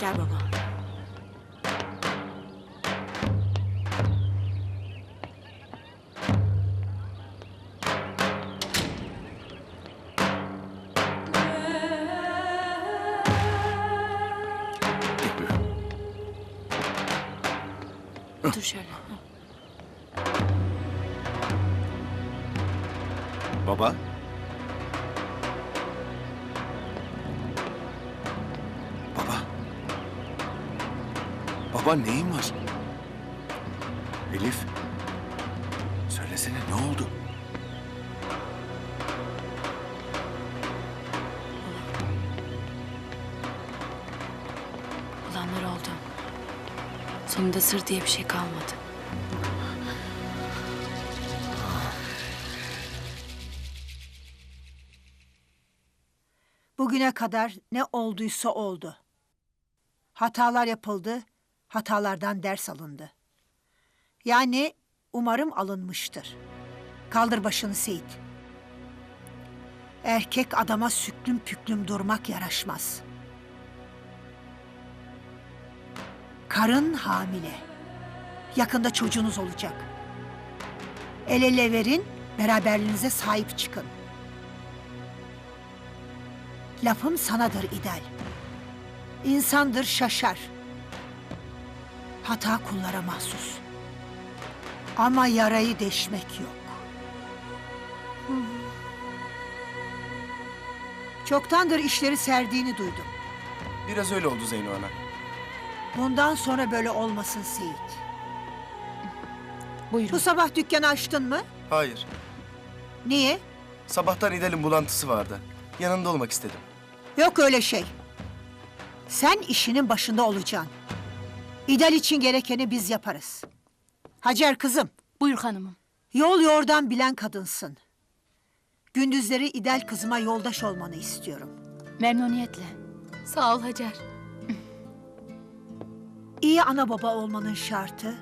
Gel baba. Dur şöyle. Baba? Baba? Baba neyin var? Elif? Söylesene ne oldu? Olanlar oldu. Sonunda sır diye bir şey kalmadı. Bugüne kadar ne olduysa oldu. Hatalar yapıldı, hatalardan ders alındı. Yani umarım alınmıştır. Kaldır başını Seyit. Erkek adama süklüm püklüm durmak yaraşmaz. Karın hamile. Yakında çocuğunuz olacak. El ele verin, beraberliğinize sahip çıkın. Lafım sanadır İdal. İnsandır şaşar. Hata kullara mahsus. Ama yarayı deşmek yok. Çoktandır işleri serdiğini duydum. Biraz öyle oldu Zeyno ana. Bundan sonra böyle olmasın Seyit. Buyurun. Bu sabah dükkanı açtın mı? Hayır. Niye? Sabahtan İdel'in bulantısı vardı. Yanında olmak istedim. Yok öyle şey. Sen işinin başında olacaksın. İdal için gerekeni biz yaparız. Hacer kızım, Buyur hanımım. yol yordan bilen kadınsın. Gündüzleri İdal kızıma yoldaş olmanı istiyorum. Memnuniyetle. Sağ ol Hacer. İyi ana baba olmanın şartı,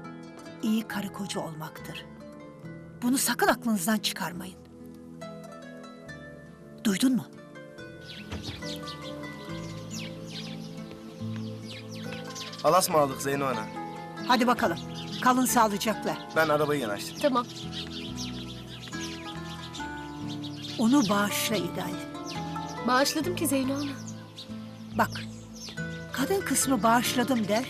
iyi karı koca olmaktır. Bunu sakın aklınızdan çıkarmayın. Duydun mu? Alas mı aldık Zeyno ana? Hadi bakalım, kalın sağlıcakla. Ben arabayı yanaştırdım. Tamam. Onu bağışla İdal. Bağışladım ki Zeyno Ana. Bak, kadın kısmı bağışladım der.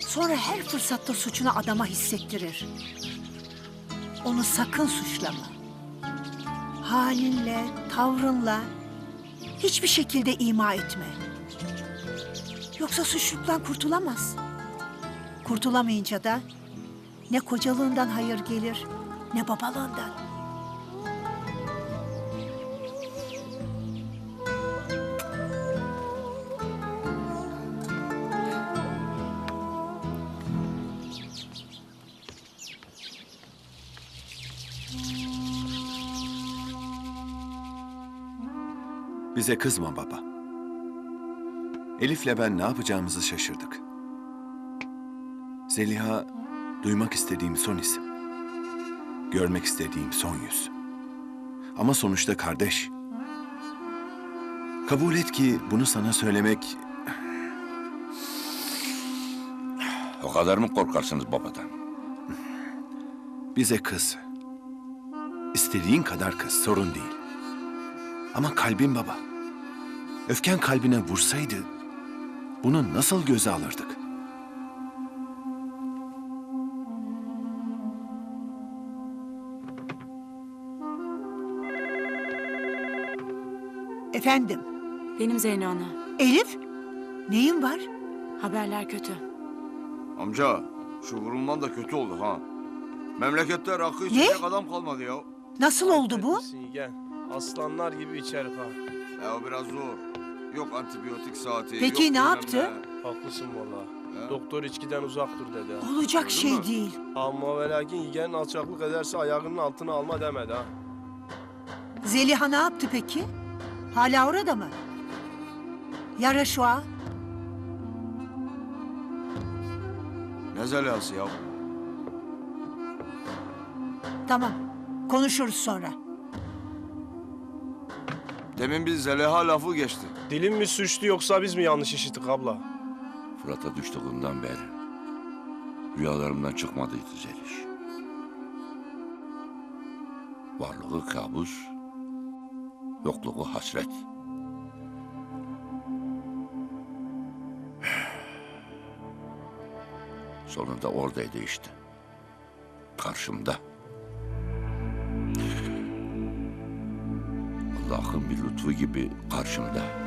Sonra her fırsatta suçunu adama hissettirir. Onu sakın suçlama. Halinle, tavrınla hiçbir şekilde ima etme. Yoksa suçluluktan kurtulamaz. Kurtulamayınca da ne kocalığından hayır gelir ne babalığından. Bize kızma baba. Elif'le ben ne yapacağımızı şaşırdık. Zeliha duymak istediğim son isim. Görmek istediğim son yüz. Ama sonuçta kardeş. Kabul et ki bunu sana söylemek O kadar mı korkarsınız babadan? bize kız. İstediğin kadar kız sorun değil. Ama kalbin baba. Öfken kalbine vursaydı bunu nasıl göze alırdık? Efendim, Benim Zeyno Ana. Elif, neyin var? Haberler kötü. Amca şu vurulman da kötü oldu ha. Memlekette rakı içecek adam kalmadı ya. Nasıl oldu bu? Gel. Aslanlar gibi içerik ha. Ya o biraz zor. Yok antibiyotik saati. Peki yok ne yaptı? Haklısın valla. Doktor içkiden uzak dur dedi. ha. Olacak Öyle şey mi? değil. Ama ve lakin yiyen alçaklık ederse ayağının altına alma demedi ha. Zeliha ne yaptı peki? Hala orada mı? Ya Reşua? Ne zelası ya? Tamam, konuşuruz sonra. Demin bir zeleha lafı geçti. Dilim mi suçlu yoksa biz mi yanlış işittik abla? Fırat'a düştüğünden beri rüyalarımdan çıkmadıydı Zeliş. Varlığı kabus, yokluğu hasret. Sonunda oradaydı işte. Karşımda. Allah'ın bir lütfu gibi karşımda.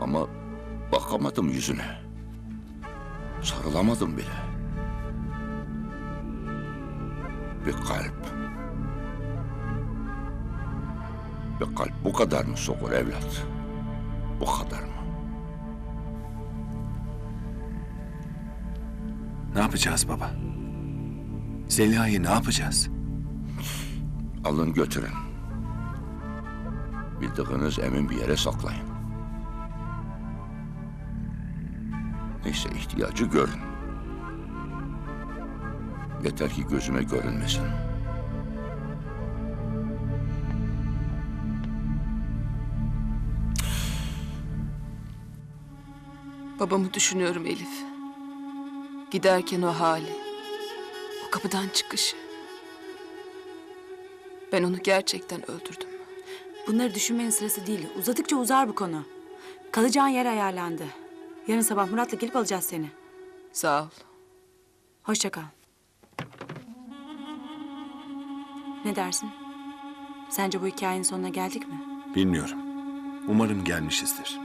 Ama bakamadım yüzüne. Sarılamadım bile. Bir kalp. Bir kalp bu kadar mı sokur evlat? Bu kadar mı? Ne yapacağız baba? Zeliha'yı ne yapacağız? Alın götürün. Bildiğiniz emin bir yere saklayın. Neyse ihtiyacı görün. Yeter ki gözüme görünmesin. Babamı düşünüyorum Elif. Giderken o hali. O kapıdan çıkışı. Ben onu gerçekten öldürdüm. Bunları düşünmenin sırası değil. Uzadıkça uzar bu konu. Kalacağın yer ayarlandı. Yarın sabah Murat'la gelip alacağız seni. Sağ ol. Hoşça kal. Ne dersin? Sence bu hikayenin sonuna geldik mi? Bilmiyorum. Umarım gelmişizdir.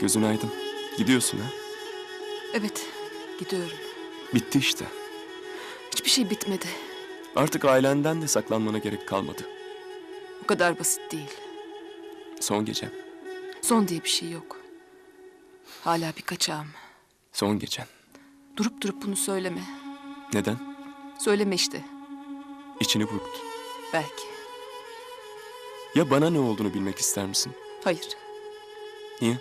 Gözün aydın. Gidiyorsun ha? Evet, gidiyorum. Bitti işte. Hiçbir şey bitmedi. Artık ailenden de saklanmana gerek kalmadı. Bu kadar basit değil. Son gecem. Son diye bir şey yok. Hala bir kaçağım. Son gecen. Durup durup bunu söyleme. Neden? Söyleme işte. İçini burkt. Belki. Ya bana ne olduğunu bilmek ister misin? Hayır. Niye?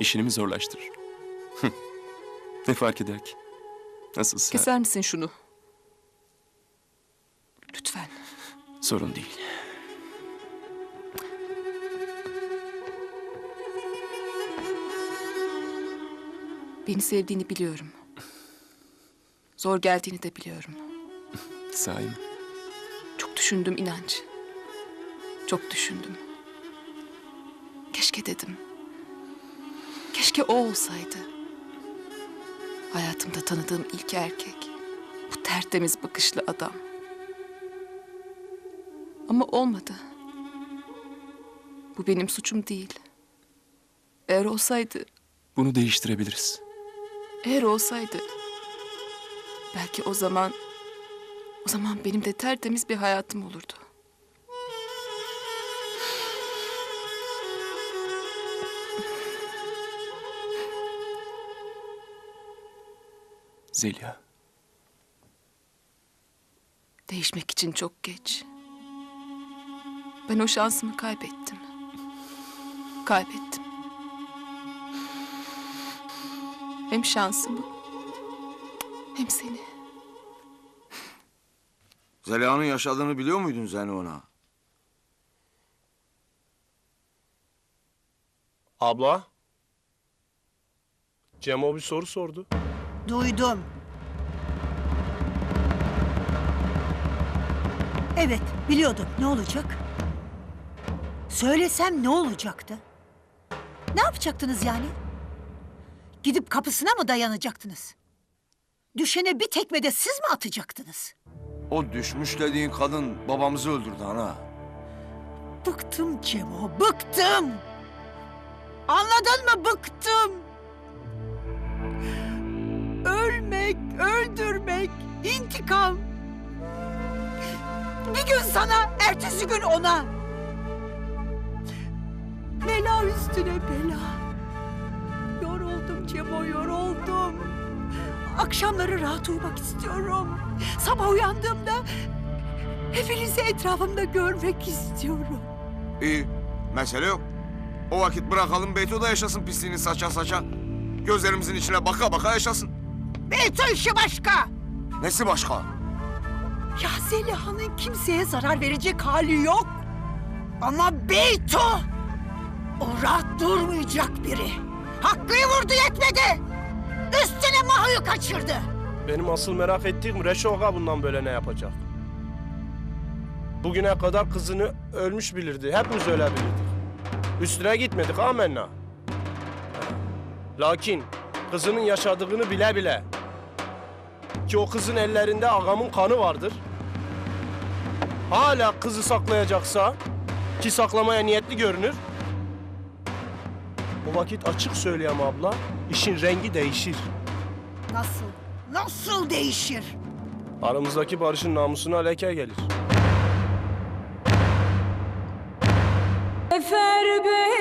İşini mi zorlaştırır? Ne fark eder ki? Nasılsa Keser misin şunu? Lütfen. sorun değil. Beni sevdiğini biliyorum. Zor geldiğini de biliyorum. Sahi mi? Çok düşündüm inanç. Çok düşündüm. Keşke dedim. Keşke o olsaydı. Hayatımda tanıdığım ilk erkek. Bu tertemiz bakışlı adam. Ama olmadı. Bu benim suçum değil. Eğer olsaydı, Bunu değiştirebiliriz. Eğer olsaydı... Belki o zaman... O zaman benim de tertemiz bir hayatım olurdu. Zeliha. Değişmek için çok geç. Ben o şansımı kaybettim. Kaybettim. Hem şansımı hem seni. Zeliha'nın yaşadığını biliyor muydun sen ona? Abla. Cemo bir soru sordu. Duydum. Evet, biliyordum. Ne olacak? Söylesem ne olacaktı? Ne yapacaktınız yani? Gidip kapısına mı dayanacaktınız? Düşene bir tekmede siz mi atacaktınız? O düşmüş dediğin kadın babamızı öldürdü ana. Bıktım Cemo, bıktım. Anladın mı? Bıktım. Ölmek, öldürmek, intikam. Bir gün sana, ertesi gün ona. Bela üstüne bela. Yoruldum Cemo, yoruldum. Akşamları rahat uyumak istiyorum. Sabah uyandığımda hepinizi etrafımda görmek istiyorum. İyi, mesele yok. O vakit bırakalım Beyto da yaşasın pisliğini saça saça. Gözlerimizin içine baka baka yaşasın. Beyto işi başka. Nesi başka? Ya Zeliha'nın kimseye zarar verecek hali yok. Ama Beyto O rahat durmayacak biri. Hakkı'yı vurdu yetmedi. Üstüne Maho'yu kaçırdı. Benim asıl merak ettiğim Reşo bundan böyle ne yapacak? Bugüne kadar kızını ölmüş bilirdi. Hepimiz öyle bilirdik. Üstüne gitmedik amenna. Lakin kızının yaşadığını bile bile ki o kızın ellerinde ağamın kanı vardır. Hala kızı saklayacaksa ki saklamaya niyetli görünür. O vakit açık söyleyeyim abla, işin rengi değişir. Nasıl? Nasıl değişir? Aramızdaki barışın namusuna leke gelir. Efer beni